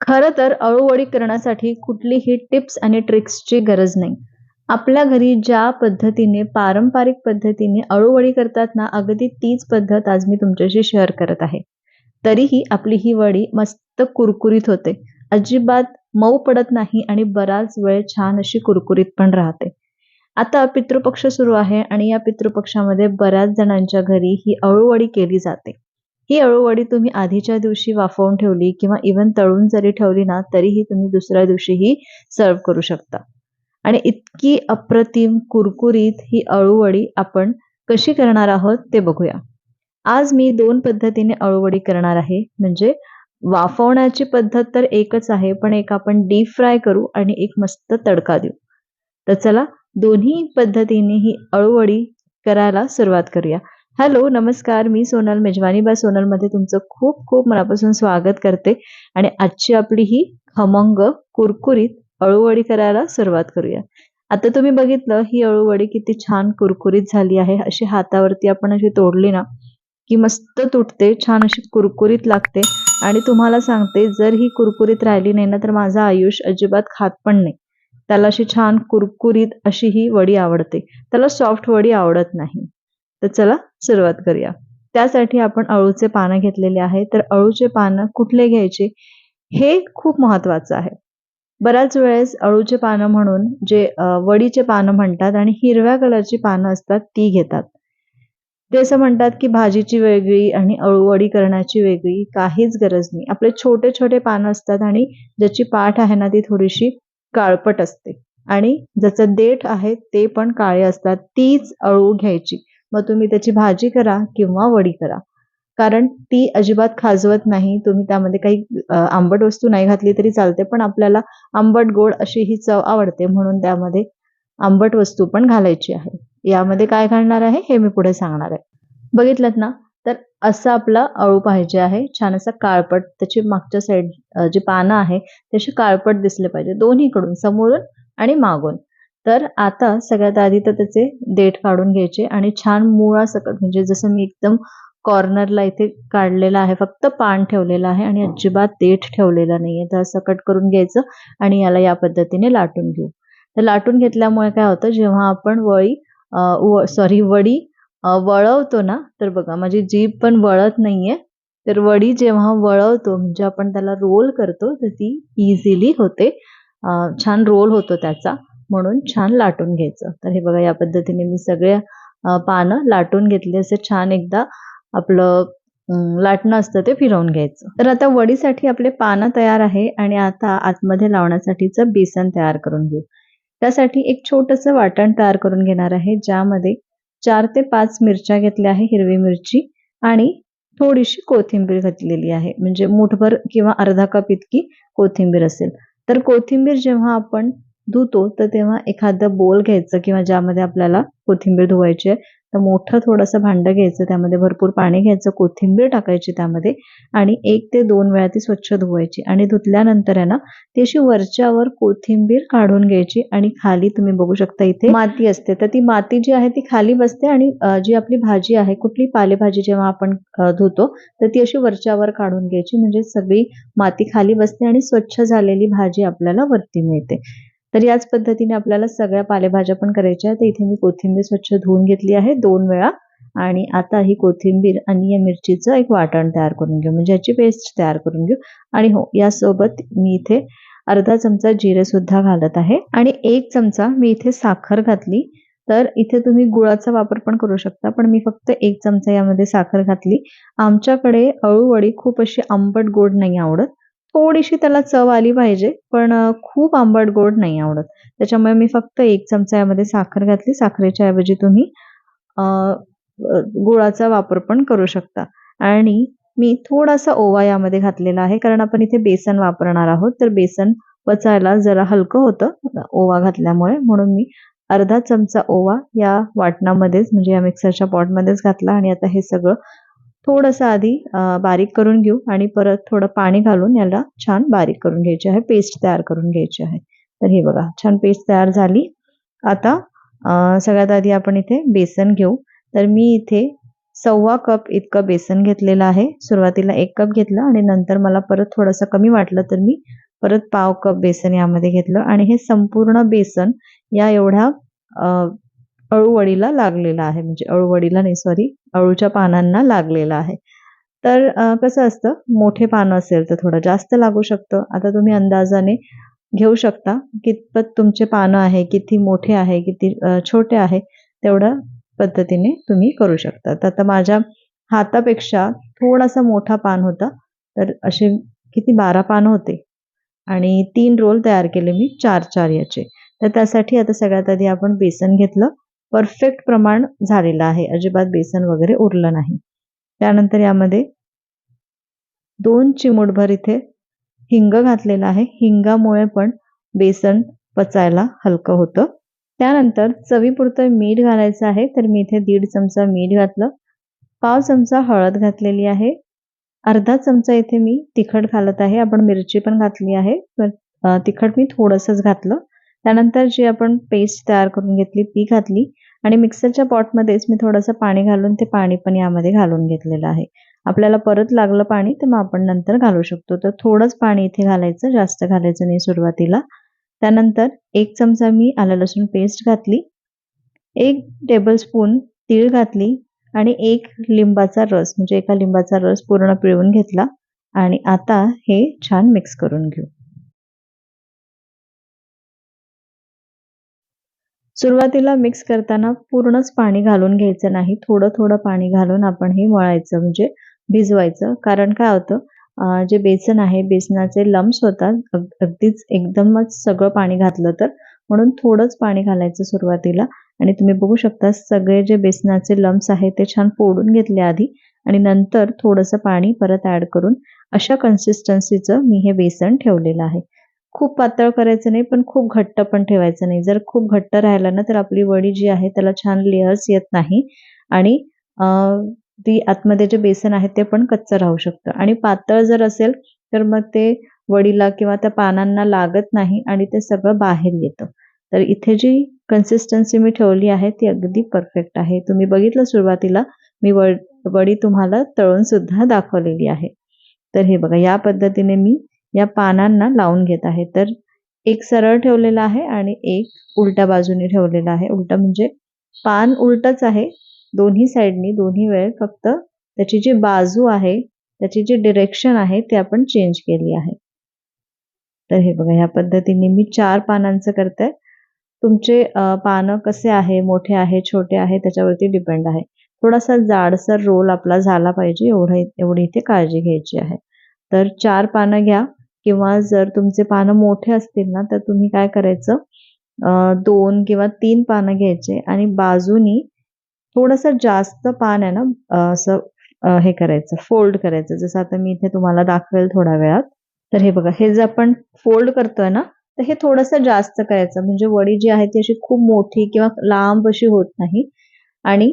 खरं तर अळूवडी करण्यासाठी कुठलीही टिप्स आणि ट्रिक्सची गरज नाही. आपल्या घरी ज्या पद्धतीने पारंपरिक पद्धतीने अळूवडी करतात ना, अगदी तीच पद्धत आज मी तुमच्याशी शेअर करत आहे. तरीही आपली ही वडी मस्त कुरकुरीत होते. अजिबात मऊ पडत नाही आणि बराच वेळ छान अशी कुरकुरीत पण राहते. आता पितृपक्ष सुरू आहे आणि या पितृपक्षामध्ये बऱ्याच जणांच्या घरी ही अळूवडी केली जाते. ही अळूवडी तुम्ही आधीच्या दिवशी वाफवून ठेवली किंवा इव्हन तळून जरी ठेवली ना तरीही तुम्ही दुसऱ्या दिवशीही सर्व करू शकता. आणि इतकी अप्रतिम कुरकुरीत ही अळूवडी आपण कशी करणार आहोत ते बघूया. आज मी दोन पद्धतीने अळूवडी करणार आहे. म्हणजे वाफवण्याची पद्धत तर एकच आहे पण एक आपण डीप फ्राय करू आणि एक मस्त तडका देऊ. तर चला दोन्ही पद्धतीने ही अळूवडी करायला सुरुवात करूया. हॅलो नमस्कार. मी सोनल मेजवानी. बा सोनलमध्ये तुमचं खूप खूप मनापासून स्वागत करते. आणि आजची आपली ही खमंग कुरकुरीत अळूवडी करायला सुरुवात करूया. आता तुम्ही बघितलं ही अळूवडी किती छान कुरकुरीत झाली आहे. अशी हातावरती आपण अशी तोडली ना की मस्त तुटते छान अशी कुरकुरीत लागते. आणि तुम्हाला सांगते जर ही कुरकुरीत राहिली नाही ना तर माझं आयुष अजिबात खात पण नाही. त्याला अशी छान कुरकुरीत अशी ही वडी आवडते. त्याला सॉफ्ट वडी आवडत नाही. तर चला सुरुवात करूया. त्यासाठी आपण अळूचे पानं घेतलेले आहे. तर अळूचे पानं कुठले घ्यायचे? हे खूप महत्वाचं आहे. बऱ्याच वेळेस अळूचे पानं म्हणून जे वडीचे पानं म्हणतात आणि हिरव्या कलरची पानं असतात ती घेतात. ते असं म्हणतात की भाजीची वेगळी आणि अळूवडी करण्याची वेगळी काहीच गरज नाही. आपले छोटे छोटे पानं असतात आणि ज्याची पाठ आहे ना ती थोडीशी काळपट असते. आणि ज्याचं देठ आहे ते पण काळे असतात. तीच अळू घ्यायची. मग तुम्ही त्याची भाजी करा किंवा वडी करा. कारण ती अजिबात खाजवत नाही. तुम्ही त्यामध्ये काही आंबट वस्तू नाही घातली तरी चालते पण आपल्याला आंबट गोड अशी ही चव आवडते. म्हणून त्यामध्ये आंबट वस्तू पण घालायची आहे. यामध्ये काय घालणार आहे हे मी पुढे सांगणार आहे. बघितलं ना? तर असं आपला अळू पाहिजे आहे. छान असा काळपट त्याची मागच्या साईड जे पानं आहे त्याचे काळपट दिसले पाहिजे. दोन्हीकडून समोरून आणि मागून. तर आता सगळ्यात आधी तर त्याचे देठ काढून घ्यायचे आणि छान मुळासकट म्हणजे जसं मी एकदम कॉर्नरला इथे काढलेला आहे फक्त पान ठेवलेलं आहे आणि अजिबात देठ ठेवलेला नाहीये. तर सकट करून घ्यायचं आणि याला या पद्धतीने लाटून घेऊ. तर लाटून घेतल्यामुळे काय होतं जेव्हा आपण वळी सॉरी वडी वळवतो ना तर बघा माझी जीभ पण वळत नाहीये. तर वडी जेव्हा वळवतो म्हणजे आपण त्याला रोल करतो तर ती इझिली होते. छान रोल होतो त्याचा. म्हणून छान लाटून घ्यायचं. तर हे बघा या पद्धतीने मी सगळे पानं लाटून घेतले असे छान एकदा आपलं लाटणं असतं ते फिरवून घ्यायचं. तर आता वडीसाठी आपले पानं तयार आहे आणि आता आतमध्ये लावण्यासाठीचं बेसन तयार करून घेऊ. त्यासाठी एक छोटस वाटण तयार करून घेणार आहे ज्यामध्ये चार ते पाच मिरच्या घेतल्या आहे हिरवी मिरची आणि थोडीशी कोथिंबीर घातलेली आहे. म्हणजे मुठभर किंवा अर्धा कप इतकी कोथिंबीर असेल. तर कोथिंबीर जेव्हा आपण धुतो तर तेव्हा एखादं बोल घ्यायचं किंवा ज्यामध्ये आपल्याला कोथिंबीर धुवायची आहे तर मोठं थोडंसं भांडं घ्यायचं त्यामध्ये भरपूर पाणी घ्यायचं कोथिंबीर टाकायची त्यामध्ये आणि एक ते दोन वेळा ती स्वच्छ धुवायची आणि धुतल्यानंतर आहे ना ती अशी वरच्यावर कोथिंबीर काढून घ्यायची आणि खाली तुम्ही बघू शकता इथे माती असते. तर ती माती जी आहे ती खाली बसते आणि जी आपली भाजी आहे कुठली पालेभाजी जेव्हा आपण धुतो तर ती अशी वरच्यावर काढून घ्यायची. म्हणजे सगळी माती खाली बसते आणि स्वच्छ झालेली भाजी आपल्याला वरती मिळते. तर याच पद्धतीने आपल्याला सगळ्या पालेभाज्या पण करायच्या तर इथे मी कोथिंबीर स्वच्छ धुवून घेतली आहे दोन वेळा. आणि आता ही कोथिंबीर आणि या मिरचीचं एक वाटण तयार करून घेऊ. म्हणजे याची पेस्ट तयार करून घेऊ. आणि हो यासोबत मी इथे अर्धा चमचा जिरे सुद्धा घालत आहे. आणि एक चमचा मी इथे साखर घातली. तर इथे तुम्ही गुळाचा वापर पण करू शकता पण मी फक्त एक चमचा यामध्ये साखर घातली. आमच्याकडे अळूवडी खूप अशी आंबट गोड नाही आवडत. थोडीशी त्याला चव आली पाहिजे पण खूप आंबट गोड नाही आवडत. त्याच्यामुळे मी फक्त एक चमचा यामध्ये साखर घातली. साखरेच्या ऐवजी तुम्ही गुळाचा वापर पण करू शकता. आणि मी थोडासा ओवा यामध्ये घातलेला आहे कारण आपण इथे बेसन वापरणार आहोत. तर बेसन पचायला जरा हलकं होतं ओवा घातल्यामुळे. म्हणून मी अर्धा चमचा ओवा या वाटणामध्येच म्हणजे या मिक्सरच्या पॉटमध्येच घातला. आणि आता हे सगळं थोडंसं आधी बारीक करून घेऊ आणि परत थोडं पाणी घालून याला छान बारीक करून घ्यायचे आहे पेस्ट तयार करून घ्यायची आहे. तर हे बघा छान पेस्ट तयार झाली. आता सगळ्यात आधी आपण इथे बेसन घेऊ. तर मी इथे सव्वा कप इतकं बेसन घेतलेलं आहे. सुरुवातीला एक कप घेतलं आणि नंतर मला परत थोडंसं कमी वाटलं तर मी परत पाव कप बेसन यामध्ये घेतलं. आणि हे संपूर्ण बेसन या एवढ्या अळूवडीला लागलेला आहे. म्हणजे अळूवडीला नाही सॉरी अळूच्या पानांना लागलेलं आहे. तर कसं असतं? मोठे पानं असेल तर थोडं जास्त लागू शकतं. आता तुम्ही अंदाजाने घेऊ शकता कितपत तुमचे पानं आहे किती मोठे आहे किती छोटे आहे तेवढ्या पद्धतीने तुम्ही करू शकता. तर आता माझ्या हातापेक्षा थोडासा मोठा पान होता. तर असे किती? बारा पानं होते. आणि तीन रोल तयार केले मी चार चार याचे. तर त्यासाठी आता सगळ्यात आधी आपण बेसन घेतलं. परफेक्ट प्रमाण झालेलं आहे. अजिबात बेसन वगैरे उरलं नाही. त्यानंतर यामध्ये दोन चिमूटभर इथे हिंग घातलेलं आहे. हिंगामुळे पण बेसन पचायला हलकं होतं. त्यानंतर चवीपुरतं मीठ घालायचं आहे. तर मी इथे दीड चमचा मीठ घातलं. पाव चमचा हळद घातलेली आहे. अर्धा चमचा इथे मी तिखट घालत आहे. आपण मिरची पण घातली आहे. तिखट मी थोडंसंच घातलं. त्यानंतर जी आपण पेस्ट तयार करून घेतली ती घातली. आणि मिक्सरच्या पॉटमध्येच मी थोडंसं पाणी घालून ते पाणी पण यामध्ये घालून घेतलेलं आहे. आपल्याला परत लागलं पाणी तर मग आपण नंतर घालू शकतो. तर थोडंच पाणी इथे घालायचं जास्त घालायचं नाही सुरुवातीला. त्यानंतर एक चमचा मी आलं लसूण पेस्ट घातली एक टेबलस्पून तीळ घातली आणि एक लिंबाचा रस म्हणजे एका लिंबाचा रस पूर्ण पिळून घेतला. आणि आता हे छान मिक्स करून घेऊ. सुरुवातीला मिक्स करताना पूर्णच पाणी घालून घ्यायचं नाही. थोडं थोडं पाणी घालून आपण हे मळायचं म्हणजे भिजवायचं. कारण काय होतं जे बेसन आहे बेसनाचे लम्स होतात. अगदीच एकदमच सगळं पाणी घातलं तर म्हणून थोडंच पाणी घालायचं सुरुवातीला. आणि तुम्ही बघू शकता सगळे जे बेसनाचे लम्स आहेत ते छान फोडून घेतले आधी. आणि नंतर थोडंसं पाणी परत ॲड करून अशा कन्सिस्टन्सीचं मी हे बेसन ठेवलेलं आहे. खूप पातळ करायचं नाही पण खूप घट्ट पण ठेवायचं नाही. जर खूप घट्ट राहिलं ना तर आपली वडी जी आहे त्याला छान लेअर्स येत नाही. आणि ती आतमध्ये जे बेसन आहे ते पण कच्चं राहू शकतं. आणि पातळ जर असेल तर मग ते वडीला किंवा त्या पानांना लागत नाही आणि ते सगळं बाहेर येतं. तर इथे जी कन्सिस्टन्सी मी ठेवली आहे ती अगदी परफेक्ट आहे. तुम्ही बघितलं सुरुवातीला मी वडी तुम्हाला तळून सुद्धा दाखवलेली आहे. तर हे बघा या पद्धतीने मी या पानांना लावून घेत आहे. तर एक सरळ ठेवलेला आहे आणि एक उलट्या बाजूने ठेवलेला आहे. उलटा म्हणजे पान उलटच आहे. दोन्ही साईडनी दोन्ही वेळ फक्त त्याची जी बाजू आहे त्याची जी डिरेक्शन आहे ते आपण चेंज केली आहे. तर हे बघा ह्या पद्धतीने मी चार पानांचं करते. तुमचे पानं कसे आहे मोठे आहे छोटे आहे त्याच्यावरती डिपेंड आहे. थोडासा जाडसर रोल आपला झाला पाहिजे एवढं एवढी इथे काळजी घ्यायची आहे. तर चार पानं घ्या. किंवा जर तुमचे पानं मोठे असतील ना तर तुम्ही काय करायचं? दोन किंवा तीन पानं घ्यायचे आणि बाजूनी थोडंसं जास्त पान आहे ना असं हे करायचं फोल्ड करायचं. जसं आता मी इथे तुम्हाला दाखवेल थोड्या वेळात. तर हे बघा हे जे आपण फोल्ड करतोय ना तर हे थोडंसं जास्त करायचं. म्हणजे वडी जी आहे ती अशी खूप मोठी किंवा लांब अशी होत नाही. आणि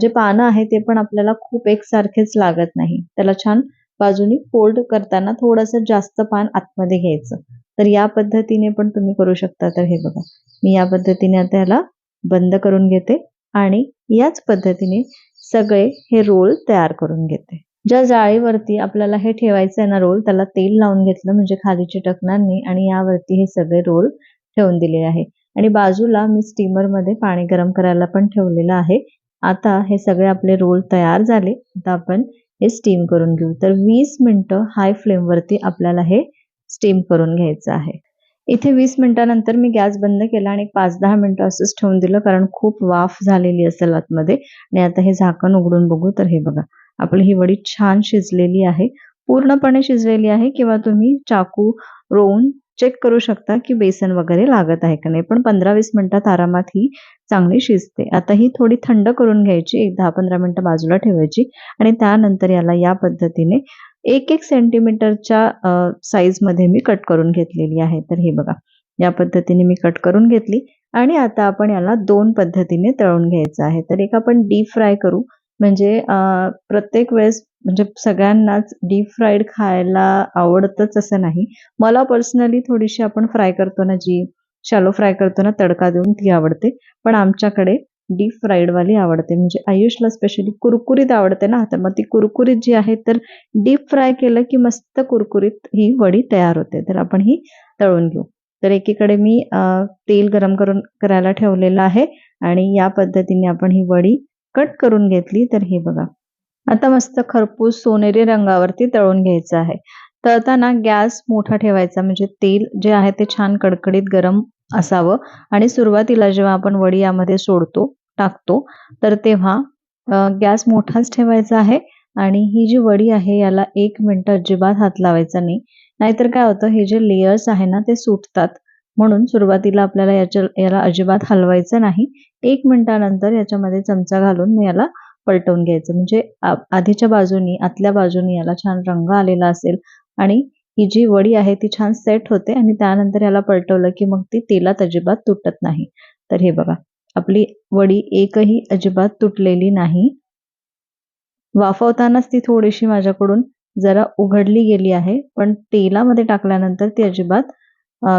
जे पानं आहे ते पण आपल्याला खूप एकसारखेच लागत नाही. त्याला छान बाजूनी फोल्ड करताना थोडंसं जास्त पान आतमध्ये घ्यायचं. तर या पद्धतीने पण तुम्ही करू शकता. तर हे बघा मी या पद्धतीने आता याला बंद करून घेते आणि याच पद्धतीने सगळे हे रोल तयार करून घेते. ज्या जाळीवरती आपल्याला हे ठेवायचं आहे ना रोल त्याला तेल लावून घेतलं म्हणजे खाली चिटकणार नाही आणि यावरती हे सगळे रोल ठेवून दिले आहे. आणि बाजूला मी स्टीमरमध्ये पाणी गरम करायला पण ठेवलेलं आहे. आता हे सगळे आपले रोल तयार झाले. आता आपण हे स्टीम करून घेऊ. तर वीस मिनटं हाय फ्लेमवरती आपल्याला हे स्टीम करून घ्यायचं आहे. इथे वीस मिनिटानंतर मी गॅस बंद केला आणि पाच दहा मिनटं असंच ठेवून दिलं कारण खूप वाफ झालेली असेल आतमध्ये. आणि आता हे झाकण उघडून बघू. तर हे बघा आपली ही वडी छान शिजलेली आहे. पूर्णपणे शिजलेली आहे किंवा तुम्ही चाकू रोवून चेक करू शकता की बेसन वगैरे लागत आहे का नाही. पण पंधरा वीस मिनिटात आरामात ही चांगली शिजते. आता ही थोडी थंड करून घ्यायची एक दहा पंधरा मिनटं बाजूला ठेवायची आणि त्यानंतर याला या पद्धतीने एक एक सेंटीमीटरच्या साईजमध्ये मी कट करून घेतलेली आहे. तर हे बघा या पद्धतीने मी कट करून घेतली आणि आता आपण याला दोन पद्धतीने तळून घ्यायचं आहे. तर एक आपण डीप फ्राय करू. म्हणजे प्रत्येक वेळेस म्हणजे सगळ्यांनाच डीप फ्राईड खायला आवडतच असं नाही. मला पर्सनली थोडीशी आपण फ्राय करतो ना जी शॅलो फ्राय करतो ना तडका देऊन ती आवडते. पण आमच्याकडे डीप फ्राईडवाली आवडते. म्हणजे आयुषला स्पेशली कुरकुरीत आवडते ना तर मग ती कुरकुरीत जी आहे तर डीप फ्राय केलं की मस्त कुरकुरीत ही वडी तयार होते. तर आपण ही तळून घेऊ. तर एकीकडे मी तेल गरम करून करायला ठेवलेलं आहे आणि या पद्धतीने आपण ही वडी कट करून घेतली. तर हे बघा. आता मस्त खरपूस सोनेरी रंगावरती तळून घ्यायचं आहे. तळताना गॅस मोठा ठेवायचा म्हणजे तेल जे आहे ते छान कडकडीत गरम असावं. आणि सुरुवातीला जेव्हा आपण वडी यामध्ये सोडतो टाकतो तर तेव्हा गॅस मोठाच ठेवायचा आहे. आणि ही जी वडी आहे याला एक मिनिट अजिबात हात लावायचा नाही. नाहीतर काय होतं हे जे लेयर्स आहे ना ते सुटतात. म्हणून सुरुवातीला आपल्याला याच्या याला अजिबात हलवायचं नाही. एक मिनिटानंतर याच्यामध्ये चमचा घालून मी याला पलटवून घ्यायचं. म्हणजे आधीच्या बाजूनी आतल्या बाजूनी याला छान रंग आलेला असेल आणि ही जी वडी आहे ती छान सेट होते आणि त्यानंतर याला पलटवलं की मग ती तेलात अजिबात तुटत नाही. तर हे बघा आपली वडी एकही अजिबात तुटलेली नाही. वाफवतानाच ती थोडीशी माझ्याकडून जरा उघडली गेली आहे पण तेलामध्ये टाकल्यानंतर ती अजिबात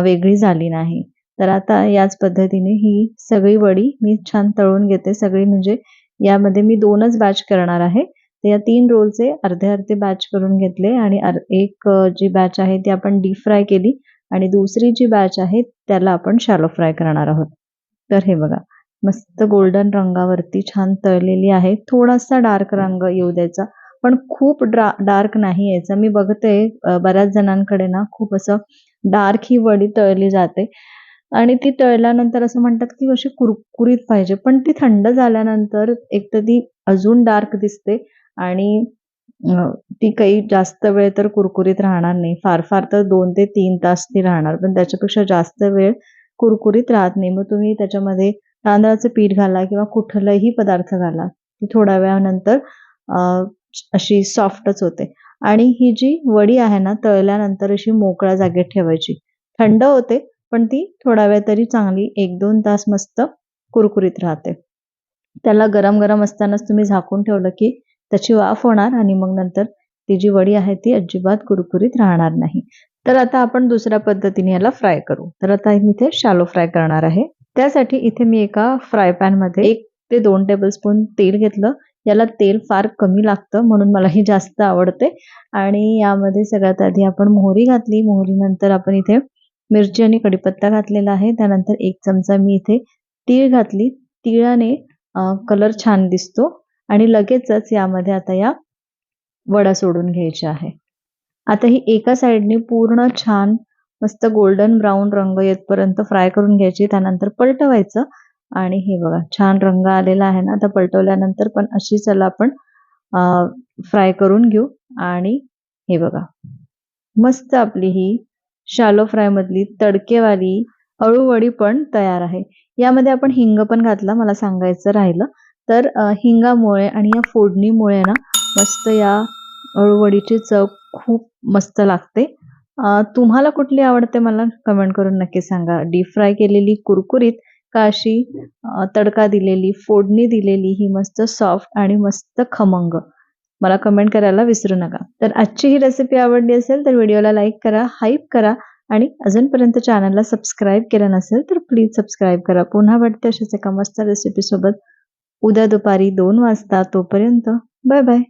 वेगळी झाली नाही. तर आता याच पद्धतीने ही सगळी वडी मी छान तळून घेते. सगळी म्हणजे यामध्ये मी दोनच बॅच करणार आहे. तर या तीन रोलचे अर्धे अर्धे बॅच करून घेतले आणि एक जी बॅच आहे ती आपण डीप फ्राय केली आणि दुसरी जी बॅच आहे त्याला आपण शॅलो फ्राय करणार आहोत. तर हे बघा मस्त गोल्डन रंगावरती छान तळलेली आहे. थोडासा डार्क रंग येऊ द्यायचा पण खूप डार्क नाही यायचा. मी बघते बऱ्याच जणांकडे ना खूप असं डार्क ही वडी तळली जाते. आणि ती तळल्यानंतर असं म्हणतात की अशी कुरकुरीत पाहिजे पण ती थंड झाल्यानंतर एक तर ती अजून डार्क दिसते. आणि ती काही जास्त वेळ तर कुरकुरीत राहणार नाही. फार फार तर दोन ते तीन तास ती राहणार पण त्याच्यापेक्षा जास्त वेळ कुरकुरीत राहत नाही. मग तुम्ही त्याच्यामध्ये तांदळाचं पीठ घाला किंवा कुठलाही पदार्थ घाला ती थोड्या वेळानंतर अशी सॉफ्टच होते. आणि ही जी वडी आहे ना तळल्यानंतर अशी मोकळ्या जागेत ठेवायची. थंड होते पण ती थोडा वेळ तरी चांगली एक दोन तास मस्त कुरकुरीत राहते. त्याला गरम गरम असतानाच तुम्ही झाकून ठेवलं की त्याची वाफ होणार आणि मग नंतर ती जी वडी आहे ती अजिबात कुरकुरीत राहणार नाही. तर आता आपण दुसऱ्या पद्धतीने याला फ्राय करू. तर आता मी इथे शालो फ्राय करणार आहे. त्यासाठी इथे मी एका फ्राय पॅनमध्ये एक ते दोन टेबलस्पून तेल घेतलं. याला तेल फार कमी लागतं म्हणून मला हे जास्त आवडते. आणि यामध्ये सगळ्यात आधी आपण मोहरी घातली. मोहरीनंतर आपण इथे मिरची आणि कढीपत्ता घातलेला आहे. त्यानंतर एक चमचा मी इथे तीळ घातली. तिळाने कलर छान दिसतो. आणि लगेचच यामध्ये आता या वडा सोडून घ्यायच्या आहे. आता ही एका साईडने पूर्ण छान मस्त गोल्डन ब्राऊन रंग येतपर्यंत फ्राय करून घ्यायची त्यानंतर पलटवायचं. आणि हे बघा छान रंग आलेला आहे ना आता पलटवल्यानंतर पण अशी चला आपण फ्राय करून घेऊ. आणि हे बघा मस्त आपली ही शालो फ्राय मधली तडकेवाली अळूवडी पण तयार आहे. यामध्ये आपण हिंग पण घातला मला सांगायचं राहिलं. तर हिंगामुळे आणि या फोडणीमुळे ना मस्त या अळूवडीची चव खूप मस्त लागते. तुम्हाला कुठली आवडते मला कमेंट करून नक्की सांगा. डीप फ्राय केलेली कुरकुरीत का अशी तडका दिलेली फोडणी दिलेली ही मस्त सॉफ्ट आणि मस्त खमंग. मला कमेंट करायला विसरू नका. तर आजची ही रेसिपी आवडली असेल तर व्हिडिओला लाईक करा हाईप करा आणि अजूनपर्यंत चॅनलला सबस्क्राईब केलं नसेल तर प्लीज सबस्क्राईब करा. पुन्हा भेटते अशाच एका मस्त रेसिपीसोबत उद्या दुपारी दोन वाजता तोपर्यंत बाय बाय.